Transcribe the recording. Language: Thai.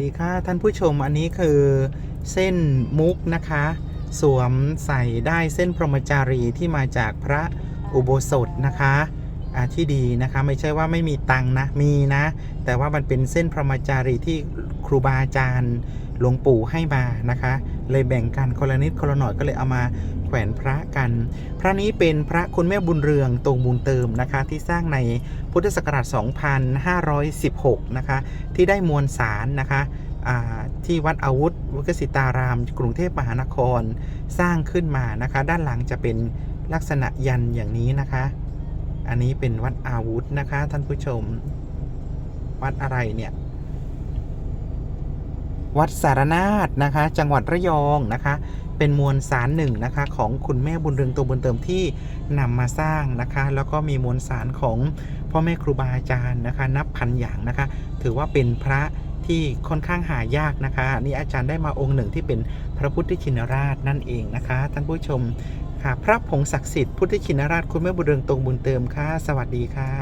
ดีค่ะท่านผู้ชมอันนี้คือเส้นมุกนะคะ สวมใส่ได้เส้นพรหมจารีที่มาจากพระอุโบสถนะคะ ที่ดีนะคะไม่ใช่ว่าไม่มีตังนะมีนะ แต่ว่ามันเป็นเส้นพรหมจารีที่ครูบาอาจารย์หลวงปู่ให้มานะคะ เลยแบ่งกันคนละนิดคนละหน่อยก็เลยเอามาแขวนพระกัน พระนี้เป็นพระคุณแม่บุญเรืองตรงบุญเติมนะคะ ที่สร้างในพุทธศักราช 2516 นะคะ ที่ได้มวลสารนะคะที่วัดอาวุธวิกสิตาราม กรุงเทพมหานครสร้างขึ้นมานะคะ ด้านหลังจะเป็นลักษณะยันอย่างนี้นะคะ อันนี้เป็นวัดอาวุธนะคะ ท่านผู้ชม วัดอะไรเนี่ย วัดสารนาฏนะคะ จังหวัดระยองนะคะ เป็นมวลสารหนึ่งนะคะ ของคุณแม่บุญเรืองตัวบุญเติมที่นำมาสร้างนะคะ แล้วก็มีมวลสารของพ่อแม่ครูบาอาจารย์นะคะ นับพันอย่างนะคะ ถือว่าเป็นพระที่ค่อนข้างหายากนะคะนี่อาจารย์ได้มาองค์หนึ่งที่เป็นพระพุทธชินราชนั่นเองนะคะ ท่านผู้ชม ค่ะ พระผงศักดิ์สิทธิ์พุทธชินราชคุณแม่บุญเรืองตรงบุญเติมค่ะ สวัสดีค่ะ